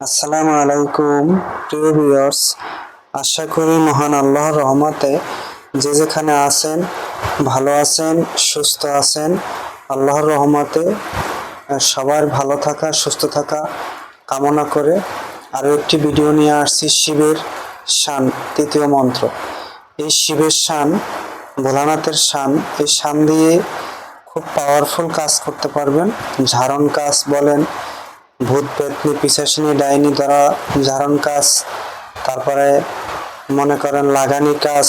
আসসালামু আলাইকুম, প্রিয় ভিউয়ার্স, আশা করি মহান আল্লাহর রহমতে যে যেখানে আছেন, ভালো আছেন, সুস্থ আছেন, আল্লাহর রহমতে সবার ভালো থাকা, সুস্থ থাকা কামনা করে আরও একটি ভিডিও নিয়ে আসছি শিবের শান, তৃতীয় মন্ত্র। এই শিবের শান, ভোলানাথের শান, এই শান দিয়ে খুব পাওয়ারফুল কাজ করতে পারবেন ঝাড়ন কাজ বলেন ভূত পেতনি পিসাসিনী ডাইনি দ্বারা ঝাড়ন কাজ, তারপরে মনে করেন লাগানি কাজ।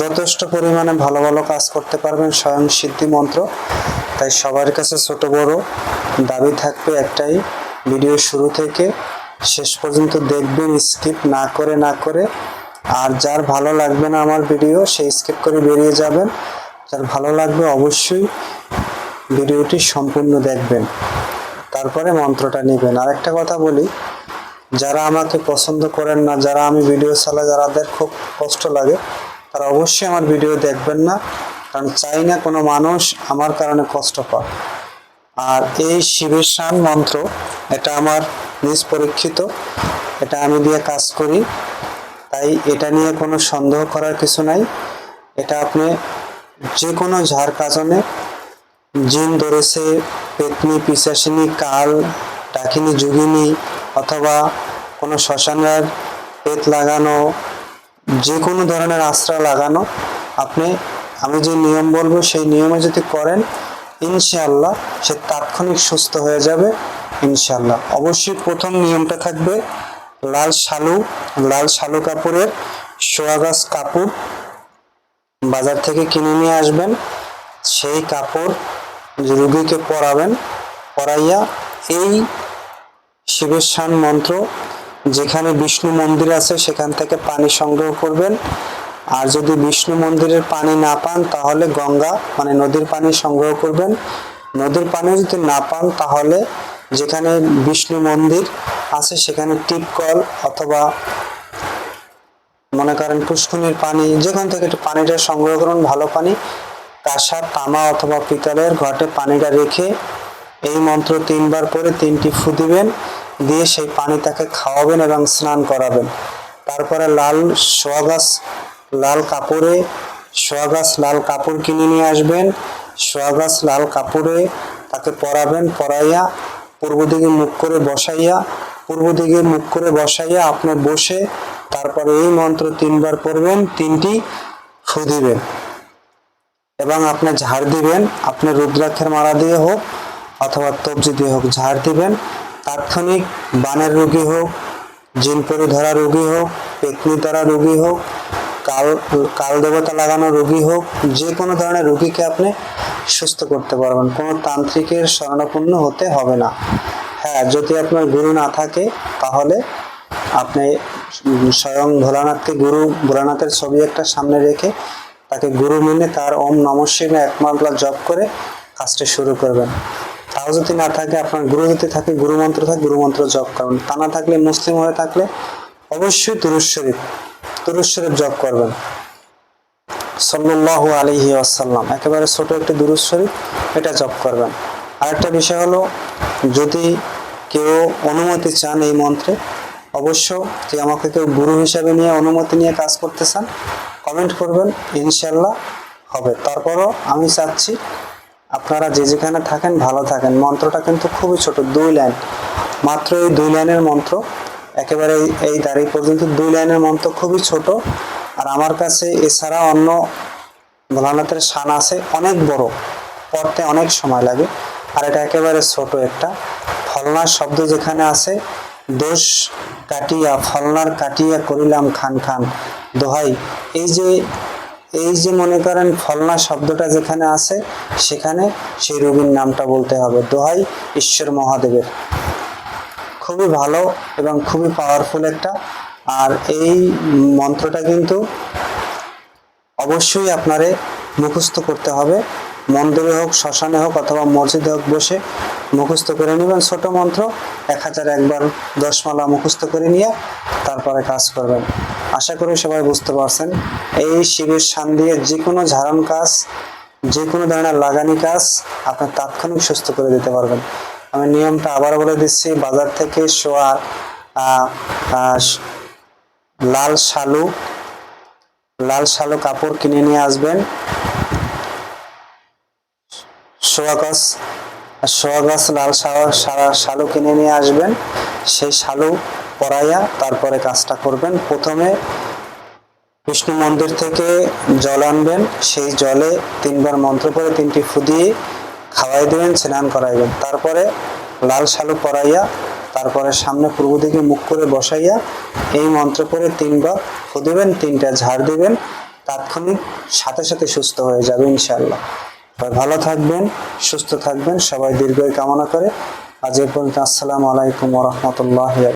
যথেষ্ট পরিমাণে ভালো ভালো কাজ করতে পারবেন স্বয়ং সিদ্ধি মন্ত্র। তাই সবার কাছে ছোট বড় দাবি থাকবে একটাই, ভিডিও শুরু থেকে শেষ পর্যন্ত দেখবেন, স্কিপ না করে না করে। আর যার ভালো লাগবে না আমার ভিডিও সেই স্কিপ করে বেরিয়ে যাবেন। যার ভালো লাগবে অবশ্যই ভিডিওটি সম্পূর্ণ দেখবেন। তারপরে মন্ত্রটা নেবেন। আর একটা কথা বলি, যারা আমাকে পছন্দ করেন না, যারা আমি ভিডিও চালাই, যারাদের খুব কষ্ট লাগে, তারা অবশ্যই আমার ভিডিও দেখবেন না, কারণ চাই না কোনো মানুষ আমার কারণে কষ্ট পায় আর এই শিবের শান মন্ত্র, এটা আমার নিজ পরীক্ষিত, এটা আমি দিয়ে কাজ করি, তাই এটা নিয়ে কোনো সন্দেহ করার কিছু নাই। এটা আপনি যে কোনো ঝাড় কাজনে জিন ধরেছে, পেতনি পিসাসিনী কাল, ডাকিনী, যুগিনী অথবা কোনো শ্মশানের পেত লাগানো যে কোনো ধরনের আশ্রয় লাগানো, আপনি, আমি যে নিয়ম বলব, সেই নিয়মে যদি করেন, ইনশাআল্লাহ সে তাৎক্ষণিক সুস্থ হয়ে যাবে, ইনশাআল্লাহ। অবশ্যই প্রথম নিয়মটা থাকবে, লাল শালু লাল শালু কাপড়ের সোয়া গাছ কাপড় বাজার থেকে কিনে নিয়ে আসবেন। সেই কাপড় রুগীকে পরাবেন পরাইয়া এই শিবের শান মন্ত্র যেখানে বিষ্ণু মন্দির আছে সেখান থেকে পানি সংগ্রহ করবেন। আর যদি বিষ্ণু মন্দিরের পানি না পান, তাহলে গঙ্গা মানে নদীর পানি সংগ্রহ করবেন। নদীর পানি যদি না পান, তাহলে যেখানে বিষ্ণু মন্দির আছে সেখানে টিপকল অথবা মনে করেন পুষ্কুনির পানি, যেখান থেকে একটু পানিটা সংগ্রহ করুন, ভালো পানি। কাঁসা তামা অথবা পিতলের ঘটে পানিটা রেখে এই মন্ত্র তিনবার পরে তিনটি ফু দিবেন, দিয়ে সেই পানি তাকে খাওয়াবেন এবং স্নান করাবেন। তারপরে লাল সোয়া গাছ, লাল কাপড়ে সোয়া গাছ লাল কাপড় কিনে নিয়ে আসবেন। সোয়া গাছ লাল কাপড়ে তাকে পরাবেন, পরাইয়া পূর্ব দিকে মুখ করে বসাইয়া, পূর্ব দিকে মুখ করে বসাইয়া আপনি বসে তারপরে এই মন্ত্র তিনবার পড়বেন তিনটি ফু দিবেন। এবং আপনি ঝাড় দিবেন, আপনি রুদ্রাক্ষের মালা দিয়ে হোক অথবা তবজি দিয়ে হোক ঝাড় দিবেন, তাৎক্ষণিক বানের রোগী হোক, জিনপরি ধরা রোগী হোক, পেতনি ধরা রোগী হোক, কাল কাল দেবতা লাগানো রোগী হোক, যে কোনো ধরনের রোগীকে আপনি সুস্থ করতে পারবেন। কোনো তান্ত্রিকের শরণাপন্ন হতে হবে না। হ্যাঁ যদি আপনার গুরু না থাকে, তাহলে আপনি স্বয়ং ভোলানাথকে, গুরু ভোলানাথের ছবি একটা সামনে রেখে তাকে গুরু মেনে তার ওম নম শিবায় এক মামলা জপ করে কাজটা শুরু করবেন। তাও যদি না থাকে আপনার গুরু যদি থাকে গুরু মন্ত্র থাকে গুরু মন্ত্র জপ করবেন। তা না থাকলে মুসলিম হয়ে থাকলে অবশ্যই তুরুজ শরীফ জপ করবেন। সাল্লাল্লাহু আলাইহি আসাল্লাম একেবারে ছোট একটি দুরুজ শরীফ, এটা জপ করবেন। আরেকটা বিষয় হলো, যদি কেউ অনুমতি চান এই মন্ত্রে, অবশ্য যে আমাকে কেউ গুরু হিসাবে নিয়ে অনুমতি নিয়ে কাজ করতে চান কমেন্ট করবেন, ইনশাল্লাহ হবে। তারপরও আমি চাচ্ছি আপনারা যে যেখানে থাকেন ভালো থাকেন। মন্ত্রটা কিন্তু খুবই ছোট, দুই লাইন। মাত্র এই দুই লাইনের মন্ত্র। একেবারে এই- দাঁড়িয়ে পর্যন্ত দুই লাইনের মন্ত্র খুবই ছোট। আর আমার কাছে এছাড়া অন্য ভোলানাথের শান আছে, অনেক বড়। পড়তে অনেক সময় লাগে। আর এটা একেবারে ছোট একটা। ফলনার শব্দ যেখানে আছে, দোষ কাটিয়া, ফলনার কাটিয়া করিলাম খান খান। দোহাই এই যে এই যে মনে করেন ফলনা শব্দটা যেখানে আছে, সেখানে সেই রোগীর নামটা বলতে হবে। দোহাই ঈশ্বর মহাদেবের। খুবই ভালো এবং খুবই পাওয়ারফুল একটা। আর এই মন্ত্রটা কিন্তু অবশ্যই আপনারে মুখস্থ করতে হবে। মন্দিরে হোক, শ্মশানে হোক অথবা মসজিদে হোক বসে মুখস্থ করে নেবেন ছোট মন্ত্র, এক হাজার একবার দশ মালা মুখস্থ করে নিয়ে তারপরে কাজ করবেন। আশা করি সবাই বুঝতে পারছেন। এই শিবের সান দিয়ে যে কোনো ঝাড়ন কাজ, যে কোনো ধরনের লাগানি কাজ আপনি তাৎক্ষণিক সুস্থ করে দিতে পারবেন। আমি নিয়মটা আবার বলে দিচ্ছি, বাজার থেকে শ- লাল শালু লাল শালু কাপড় কিনে নিয়ে আসবেন। সোয়া গাছ সোয়া গাছ লাল শা- শালু কিনে নিয়ে আসবেন। সেই শালু পরাইয়া তারপরে কাজটা করবেন। প্রথমে বিষ্ণু মন্দির থেকে জল আনবেন। সেই জলে তিনবার মন্ত্র পরে তিনটি ফু দিয়ে খাওয়াই দেবেন, স্নান করাইবেন। তারপরে লাল শালু পরাইয়া তারপরে সামনে পূর্ব দিকে মুখ করে বসাইয়া এই মন্ত্র পরে তিনবার ফু দিবেন তিনটা ঝাড় দিবেন। তাৎক্ষণিক সাথে সাথে সুস্থ হয়ে যাবে ইনশাল্লাহ ভালো থাকবেন সুস্থ থাকবেন সবাই দীর্ঘই কামনা করে। আজ এ পর্যন্ত আসসালামু আলাইকুম ওরহমতুল্লাহ